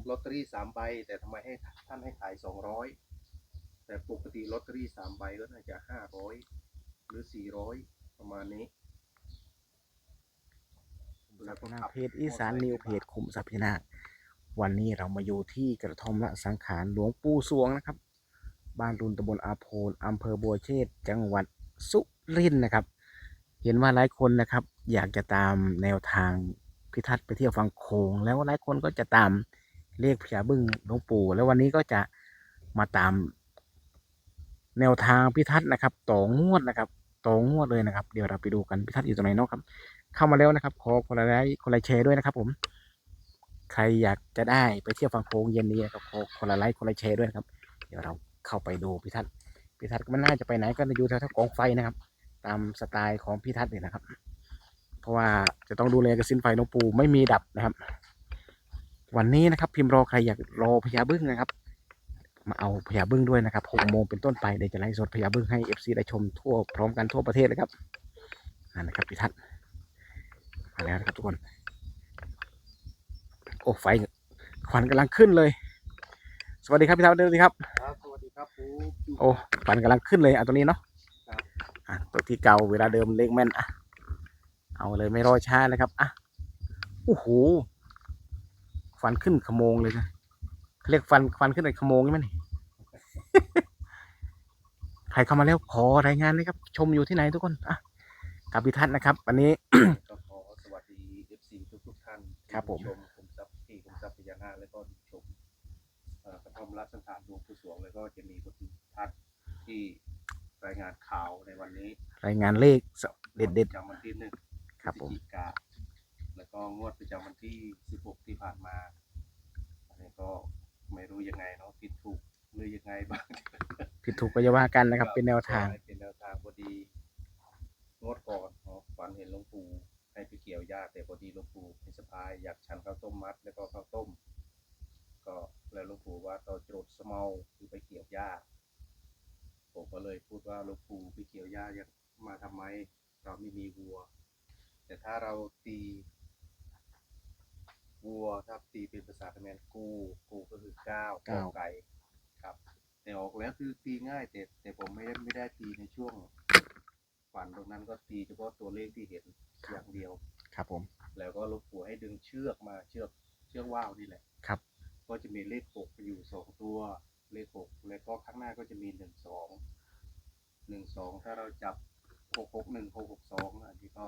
ผมลอตเตอรี่สามใบ แต่ทำไมให้ท่านให้ขายสองร้อยแต่ปกติลอตเตอรี่สามใบก็น่าจะห้าร้อยหรือสี่ร้อยประมาณนี้แล้วก็หน้าขับเพจอีสานนิวเพจคุมทรัพย์พนาควันนี้เรามาอยู่ที่กระท่อมละสังขารหลวงปู่สวงนะครับ บ้านรุนตำบลอาโพนอำเภอบัวเชษจังหวัดสุรินทร์นะครับ เห็นว่าหลายคนนะครับ อยากจะตามแนวทางพิทัศน์ไปเที่ยวฟังโขงแล้วหลายคนก็จะตาม เลขพญาบึ้งหลวงปู่ แล้ววันนี้ก็จะมาตามแนวทางพิทัศน์นะครับต่องวดนะครับต่องวดเลยนะครับ เดี๋ยวเราไปดูกันพิทัศน์อยู่ตรงไหนเนาะครับ เข้ามาแล้วนะครับ ขอคนละไลค์คนละแชร์ด้วยนะครับ ผม ใครอยากจะได้ไปเที่ยวฟังโค้งเย็นนี้นะครับขอคนละไลค์คนละแชร์ด้วยนะครับ เดี๋ยวเราเข้าไปดูพิทัศน์พิทัศน์ก็ไม่น่าจะไปไหนก็อยู่แถวๆกองไฟนะครับ ตามสไตล์ของพิทัศน์เนี่ยนะครับ เพราะว่าจะต้องดูแลกระสินไฟหลวงปู่ไม่มีดับนะครับ วันนี้นะครับพิมพ์รอใครอยากรอพญาบึ้งนะครับ มาเอาพญาบึ้งด้วยนะครับหกโมงเป็นต้นไปเดี๋ยวจะไลฟ์สดพญาบึ้งให้เอฟซีได้ชมทั่วพร้อมกันทั่วประเทศเลยครับนั่นนะครับพิทัศน์มาแล้วนะครับทุกคนโอ้ไฟควันกำลังขึ้นเลย สวัสดีครับพี่ทัศน์สวัสดีครับครับสวัสดีครับผมโอ้ควันกำลังขึ้นเลยเอาตัวนี้เนาะครับอะตัวที่เก่าเวลาเดิมเลขแม่นอะเอาเลยไม่รอช้าเลยครับอะโอ้โห ฟันขึ้นขโมงเลยนะเขาเรียกฟันฟันขึ้นในขโมงใช่ไหมนี่ใครเข้ามาแล้วขอรายงานเลยครับ ชมอยู่ที่ไหนทุกคนอะกับพิทัศน์นะครับ วันนี้ ก็ขอสวัสดี FC ทุกทุกๆท่านที่ครับผม ชมคุมทรัพย์ที่คุมทรัพย์พญานาคแล้วก็ชมเอ่อกระท่อมรัสังขารหลวงปู่สวงแล้วก็จะมีคุณทัศน์ที่รายงานข่าวในวันนี้รายงานเลขเด็ดเด็ดประจำวันที่หนึ่งๆครับพผฤศมจิกา แล้วก็งวดประจำวันที่ 16 ที่ผ่านมาอันนี้ก็ไม่รู้ยังไงเนาะผิดถูกหรือยังไงบ้างผิดถูกก็จะว่ากันนะครับ เป็นแนวทาง เป็นแนวทางพอดี งวดก่อนเนาะฝันเห็นหลวงปู่ให้ไปเกี่ยวหญ้าแต่พอดีหลวงปู่ให้สะพายอยากฉันข้าวต้มมัด แล้วก็ข้าวต้ม ก็แล้วหลวงปู่ว่าต่อโจทย์สะเมาคือไปเกี่ยวหญ้าผมก็เลยพูดว่าหลวงปู่ไปเกี่ยวหญ้ายังมาทำไม เราไม่มีวัว แต่ถ้าเราตี วัวถ้าตีเป็นภาษาเขมรกู กูก็คือเก้าเก้า ไก่ครับ แต่ออกแล้วคือตีง่ายแต่แต่ผมไม่ได้ไม่ได้ตีในช่วงฝันตรงนั้นก็ตีเฉพาะตัวเลขที่เห็นอย่างเดียว ครับผม แล้วก็หลูกปู่ให้ดึงเชือกมาเชือกเชือกว่าวนี่แหละ ครับ ก็จะมีเลขหกอยู่สองตัวเลขหกแล้วก็ข้างหน้าก็จะมีหนึ่งสองหนึ่งสองถ้าเราจับหกหกหนึ่งหกหกสองอันนี้ก็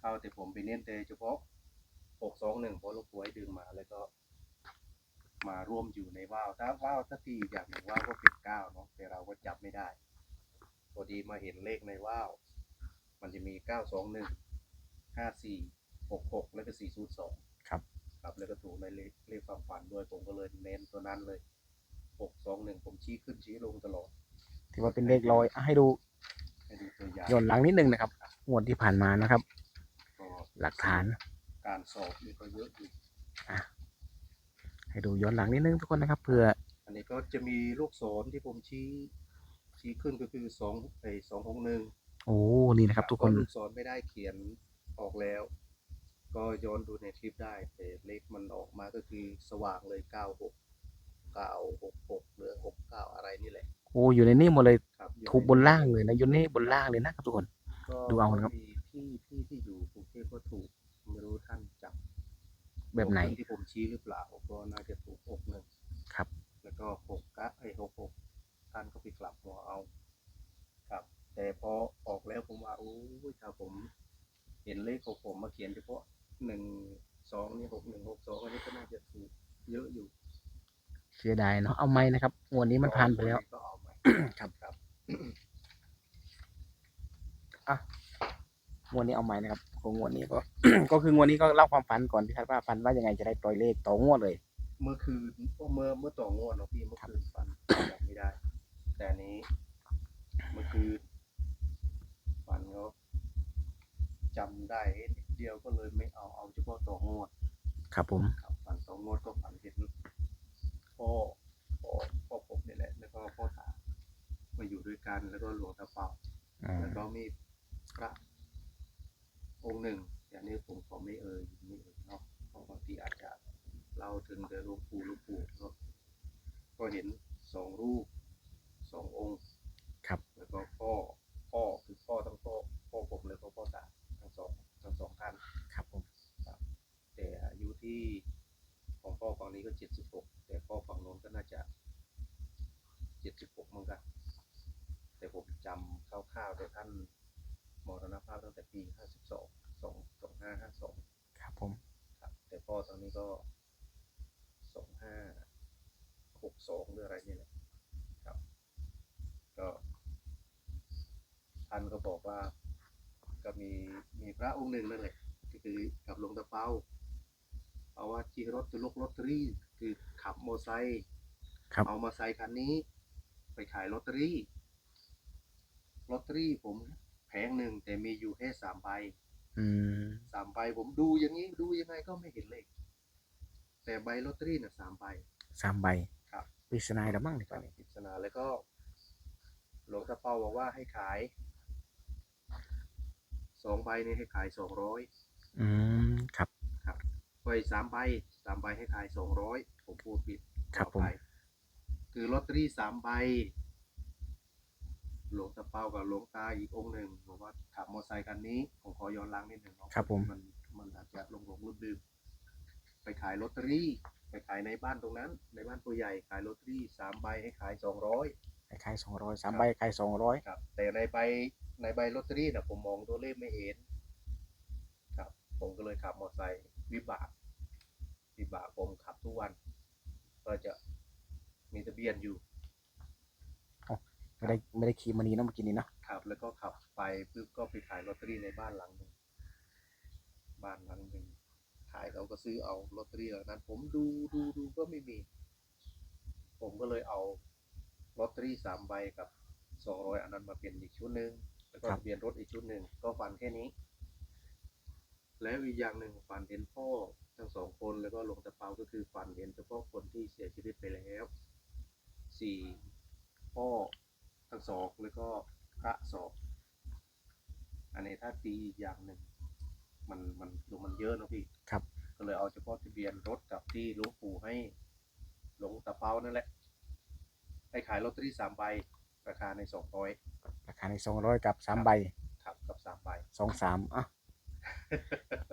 เข้าแต่ผมไปเน้นแต่เฉพาะ หกสองหนึ่งเพราะหลูกปู่ให้ดึงมาแล้วก็ มาร่วมอยู่ในว่าวถ้าว่าวถ้าตีอีกอย่างหนึ่งว่าวก็เป็นเก้าเนาะแต่เราก็จับไม่ได้พอดีมาเห็นเลขในว่าวมันจะมีเก้าสองหนึ่งห้าสี่หกหกแล้วก็สี่ศูนย์สองครับ ครับแล้วก็ถูกในเลขเลขความฝันด้วยผมก็เลยเน้นตัวนั้นเลยหกสองหนึ่งผมชี้ขึ้นชี้ลงตลอดถือว่าเป็นเลขลอยอะให้ดูให้ดูตัวอย่างย้อนหลังนิดนึงนะครับงวดที่ผ่านมานะครับ ก็ หลักฐาน การสอบนี่ก็เยอะอยู่ให้ดูย้อนหลังนิดนึงทุกคนนะครับเผื่อ อันนี้ก็จะมีลูกศรที่ผมชี้ ชี้ขึ้นก็คือสองไอสองหกหนึ่งโอ้นี่นะครับ ทุกคนลูกศรไม่ได้เขียนออกแล้ว ก็ย้อนดูในคลิปได้แต่เลขมันออกมาก็คือสว่างเลยเก้าหกเก้าหกหกหรือหกเก้าอะไรนี่แหละโอ้อยู่ในนี่หมดเลยครับอยู่ถูกบนล่างเลยนะอยู่นี่บนล่างเลยนะครับทุกคนก็ดูเอานะครับมีพี่พี่ที่อยู่กรุงเทพก็ถูก ไม่รู้ท่านจับแบบไหน ที่ผมชี้หรือเปล่าก็น่าจะถูกหกหนึ่งครับ แล้วก็หกกะไอหกหกท่านก็ไปกลับหัวเอา ครับ แต่พอออกแล้วผมว่าโอ้ยถ้าผม เห็นเลขของผมมาเขียนเฉพาะหนึ่งสองนี่หกหนึ่งหกสองอันนี้ก็น่าจะถูกเยอะอยู่เสียดายเนาะเอาไหมนะครับงวดนี้มันผ่านไปแล้วก็เอาใหม่ครับครับ งวดนี้เอาไหมนะครับของงวดนี้ก็ ก็คืองวดนี้ก็เล่าความฝันก่อนที่คาดว่าฝันว่ายังไงจะได้ปล่อยเลขต่องวดเลย เมื่อคืนเมื่อเมื่อต่องวดเนาะพี่เมื่อคืนฝันจำไม่ได้ แต่อันนี้ เมื่อคืนฝันก็จำได้นิดเดียวก็เลยไม่เอาเอาเฉพาะต่องวด ครับผมครับฝันต่องวดก็ฝันเห็นพ่อพ่อพ่อผมนี่แหละ แล้วก็พ่อตามาอยู่ด้วยกันแล้วก็หลวงตาเป่าอ่าแล้วก็มีพระ องค์หนึ่งอย่างนี้ผมขอไม่เอ่ยไม่เอ่ยเนาะเพราะบางทีอาจจะเราถึงแต่หลวงปู่หลวงปู่ก็ก็เห็นสองรูปสององค์ครับ แล้วก็พ่อพ่อคือพ่อทั้งพ่อพ่อผมแล้วก็พ่อตาทั้งสองทั้งสองท่านครับผมแต่อายุที่ของพ่อฝั่งนี้ก็เจ็ดสิบหกแต่พ่อฝั่งโน้นก็น่าจะเจ็ดสิบหกเหมือนกันแต่ผมจำคร่าวๆแต่ท่าน มรณภาพตั้งแต่ปีห้าสิบสองสองสองห้าห้าสองครับผม ครับ แต่พ่อตอนนี้ก็สองห้าหกสองหรืออะไรนี่แหละครับ ก็ท่านก็บอกว่า ก็มีมีพระองค์หนึ่งนั่นแหละก็คือกับหลวงตาเปาเอาว่าจีรถตุลกลอตเตอรี่ คือขับมอไซค์ครับ เอามาไซค์คันนี้ ไปขายลอตเตอรี่ลอตเตอรี่ผมแผงหนึ่งแต่มีอยู่แค่สามใบอืมสามใบผมดูอย่างนี้ดูยังไงก็ไม่เห็นเลขแต่ใบลอตเตอรี่น่ะสามใบสามใบครับปริศนาแล้วมั้งในตอนนี้ปริศนาแล้วก็ หลวงตาเปาบอกว่าให้ขายสองใบนี่ให้ขายสองร้อยอืมครับไปสามใบสามใบให้ขายสองร้อยผมพูดผิดครับขอผมอภัยคือลอตเตอรี่สามใบ หลวงตาเปากับหลวงตาอีกองค์หนึ่งบอกว่าขับมอเตอร์ไซค์คันนี้ผมขอย้อนหลังนิดหนึ่งเนาะครับผม มันมันอาจจะลงหลงลืมลืมไปขายลอตเตอรี่ ไปขายในบ้านตรงนั้น ในบ้านตัวใหญ่ขายลอตเตอรี่สามใบให้ขายสองร้อยขายสองร้อยสามใบขายสองร้อยครับ แต่ในใบในใบลอตเตอรี่นะผมมองตัวเลขไม่เห็นครับ ผมก็เลยขับมอเตอร์ไซค์วิบากวิบากผมขับทุกวัน ก็จะมีทะเบียนอยู่ ไม่ได้ไม่ได้ขี่มานีเนาะเมื่อกี้นี้เนาะครับ แล้วก็ขับไปปุ๊บก็ไปขายลอตเตอรี่ในบ้านหลังหนึ่งบ้านหลังหนึ่งขายเราก็ซื้อเอาลอตเตอรี่เหล่านั้น ผมดูดูดูก็ไม่มี ผมก็เลยเอาลอตเตอรี่สามใบกับสองร้อยอันนั้นมาเป็นอีกชุดหนึ่งแล้วก็ทะเบียนรถอีกชุดหนึ่งก็ฟันแค่นี้ แล้วอีกอย่างหนึ่งฝันเห็นพ่อทั้งสองคนแล้วก็หลวงตาเปาก็คือฝันเห็นเฉพาะคนที่เสียชีวิตไปแล้วสี่พ่อ ทั้งสองแล้วก็พระสองอันนี้ถ้าตีอีกอย่างหนึ่งมันมันดูมันเยอะเนอะพี่ครับ ก็เลยเอาเฉพาะทะเบียนรถกับที่หลวงปู่ให้หลวงตาเปานั่นแหละให้ขายลอตเตอรี่สามใบราคาในสองร้อยราคาในสองร้อยกับสามใบครับกับสามใบสองสามอะ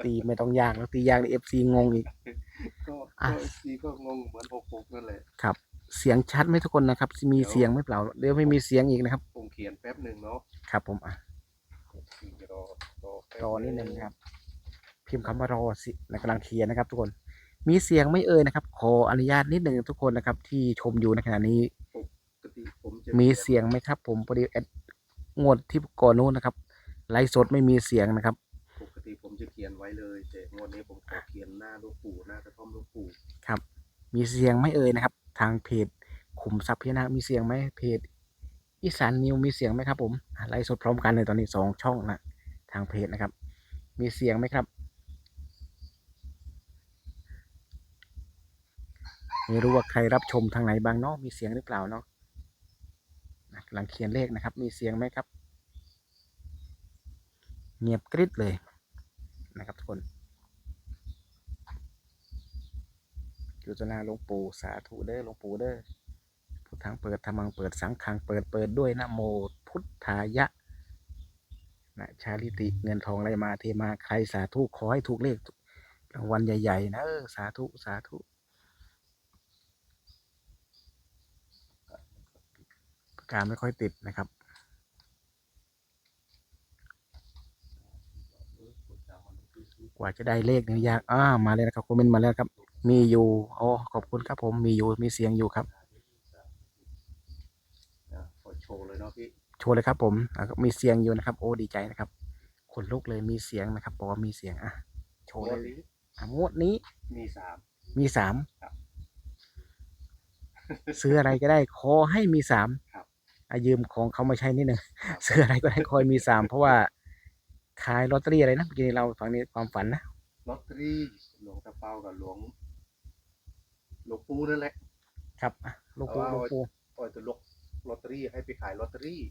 ตีไม่ต้องยากแล้วตียากในเอฟซีงงอีกก็อะก็ซีก็งงเหมือนหกหกนั่นแหละครับ เสียงชัดไหมทุกคนนะครับ มีเสียงไหม่เปล่าเดี๋ยวไม่มีเสียงอีกนะครับผมเขียนแป๊บหนึ่งเนาะครับ ผมอะรอรอแป๊บรอนิดนึงนะครับ พิมพ์คำว่ารอสิในกำลังเขียนนะครับ ทุกคน มีเสียงไม่เอ่ยนะครับ ขออนุญาตนิดหนึ่งทุกคนนะครับ ที่ชมอยู่ในขณะนี้ปกติผมจะมีเสียงไหมครับ ผมพอดีแอดงวดที่ก่อนนู้นนะครับไลฟ์สดไม่มีเสียงนะครับปกติผมจะเขียนไว้เลยแต่งวดนี้ผมขอเขียนหน้าหลูกปู่หน้ากระท่อมหลูกปู่ครับ มีเสียงไหม่เอ่ยนะครับ ทางเพจขุมทรัพย์พญานาคมีเสียงไหมเพจอีสานนิวมีเสียงไหมครับ ผมไลฟ์สดพร้อมกันเลยตอนนี้สองช่องนะทางเพจนะครับ มีเสียงไหมครับไม่รู้ว่าใครรับชมทางไหนบ้างเนาะมีเสียงหรือเปล่าเนาะนะกำลังเขียนเลขนะครับ มีเสียงไหมครับ เงียบกริบเลยนะครับทุกคน อยู่ตนาหลวงปู่สาธุเด้อหลวงปู่เด้อพุทธังเปิดธรรมังเปิดสังขังเปิดเปิดด้วยนะโมพุทธายะนะชาลิติเงินทองไหลมาเทมาใครสาธุขอให้ถูกเลขรางวัลใหญ่ ๆ นะสาธุสาธุปากกาไม่ค่อยติดนะครับกว่าจะได้เลขเนี่ยยากอ่ามาเลยนะครับ คอมเมนต์มาแล้วครับ มีอยู่อ๋อขอบคุณครับผมมีอยู่มีเสียงอยู่ครับนะขอโชว์เลยเนาะพี่โชว์เลยครับ ผมอะมีเสียงอยู่นะครับ โอ้ดีใจนะครับขนลุกเลยมีเสียงนะครับบอกว่ามีเสียงอะโชว์งเลวดยนี้อะงวดนี้ มีสามมีสามครับซื้ออะไรก็ได้ขอให้มีสามครับอะยืมของเขามาใช้นิดหนึ่งซื้ออะไรก็ได้คอยมีสามเพราะว่าขายลอตเตอรี่อะไรนะเมื่อกี้นี้เราฟังนี้ความฝันนะลอตเตอรี่หลวงตาเปากับหลวง หลวงปู่นั่นแหละ ครับอะลูกปูเอาลูกปูปล่อยตัวลกลอตเตอรี่ให้ไปขายลอตเตอรี่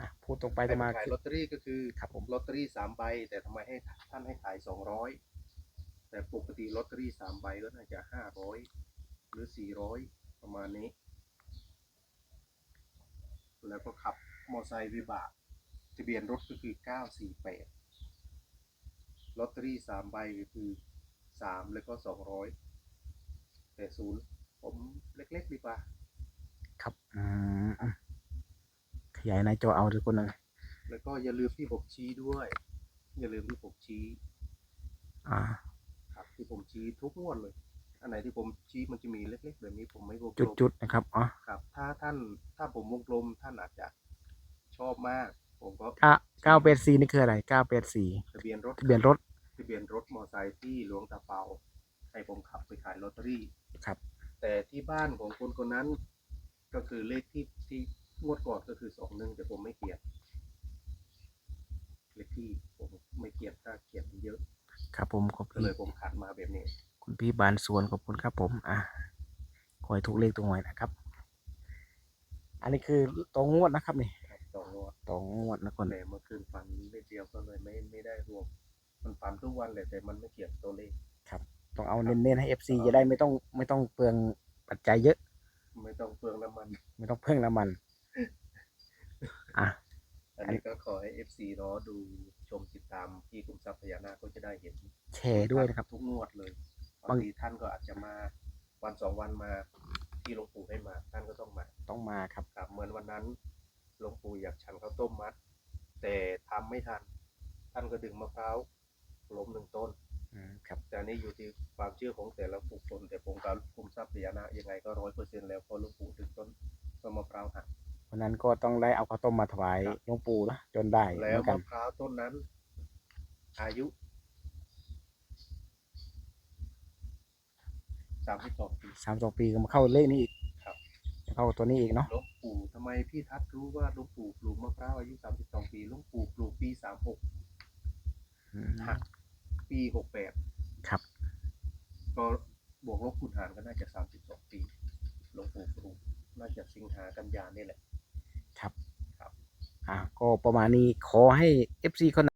อะพูดตรงไปตให้รงไปมาขายลอตเตอรี่ก็คือครับผมลอตเตอรี่สามใบ แต่ทำไมให้ท่านให้ขายสองร้อยแต่ปกติลอตเตอรี่สามใบก็น่าจะห้าร้อยหรือสี่ร้อยประมาณนี้ แล้วก็ขับมอไซค์วิบากทะเบียนรถก็คือเก้าสี่แปดลอตเตอรี่สามใบก็คือสามแล้วก็สองร้อย แต่ศูนย์ผมเล็กๆดีกว่า ครับอืมขยายหน้าจอเอาทุกคนนะแล้วก็อย่าลืมที่ผมชี้ด้วย อย่าลืมที่ผมชี้ อ่า ครับที่ผมชี้ทุกงวดเลย อันไหนที่ผมชี้มันจะมีเล็กๆแบบนี้ผมไม่วงกลจุดมจุดๆนะครับอ๋อครับ ถ้าท่านถ้าผมวงกลมท่านอาจจะชอบมาก ผมก็เก้าเก้าเป็ดสี่นี่คืออะไรเก้าเป็ดสี่ทะเบียนรถทะเบียนรถทะเบียนรถมอไซค์ที่หลวงตาเปา ให้ผมขับไปขายลอตเตอรี่ ครับ แต่ที่บ้านของคนคนนั้น ก็คือเลขที่ที่งวดก่อนก็คือสองหนึ่งแต่ผมไม่เขียนเลขที่ผมไม่เขียนถ้าเขียนเยอะ ครับผมขอบก็คุณเลยผมขัดมาแบบนี้ คุณพี่บานสวนขอบคุณครับผม อะขอให้ถูกเลขตรงหน่อยนะครับ อันนี้คือตรงงวดนะครับนี่ครับสองงวดตรงงวดนะคนแต่เมื่อคืนฝันเลขเดียวก็เลยไม่ไม่ได้รวม มันฝันทุกวันเลยแต่มันไม่เขียนตัวเลข ต้องเอาเน้นๆให้เอฟซีจะได้ไม่ต้องไม่ต้องเปลืองปัจจัยเยอะ ไม่ต้องเปลืองน้ำมัน ไม่ต้องเพิ่งน้ำมัน อะ อันนี้ก็ขอให้ FC เนาะดูชมติดตามที่คุมทรัพย์พญานาคก็จะได้เห็นแชร์ด้วยนะครับ ทุกงวดเลยบาบางงทีท่านก็อาจจะมาวันสองวันมาที่หลวงปู่ให้มาท่านก็ต้องมาต้องมาครับ ครับเหมือนวันนั้นหลวงปู่อยากฉันข้าวต้มมัด แต่ทำไม่ทัน ท่านก็ดึงมะพร้าวล้มหนึ่งต้นอืม ครับแต่อันนี้อยู่ที่ความเชื่อของแต่ละบุคคลแต่ผมการคุมทรัพย์พญานาคยังไงก็ร้อยเปอร์เซ็นต์แล้วเพราะหลวงปู่ดึงต้นต้นมะพร้าวหัก วันนั้นก็ต้องได้เอาข้าวต้มมาถวายครับหลวงปู่นะจนได้เหแล้วมือนกัน มะพร้าวต้นนั้น อายุสามสิบสองปี สามสองปีก็มาเข้าเลขนี้อีกครับเข้าตัวนี้อีกเนาะหลวงปู่ทำไมพี่ทัศน์รู้ว่าหลวงปู่ปลูกมะพร้าวอายุสามสิบสองปีหลวงปู่ปลูกปีสามหกอืมหัก ปีหกแปดครับ ก็บวกลบคูณหารก็น่าจะสามสิบสองปีหลวงปู่ปลูกน่าจะสิงหากันยานี่แหละ ครับ ครับ อะก็ประมาณนี้ขอให้ FC คน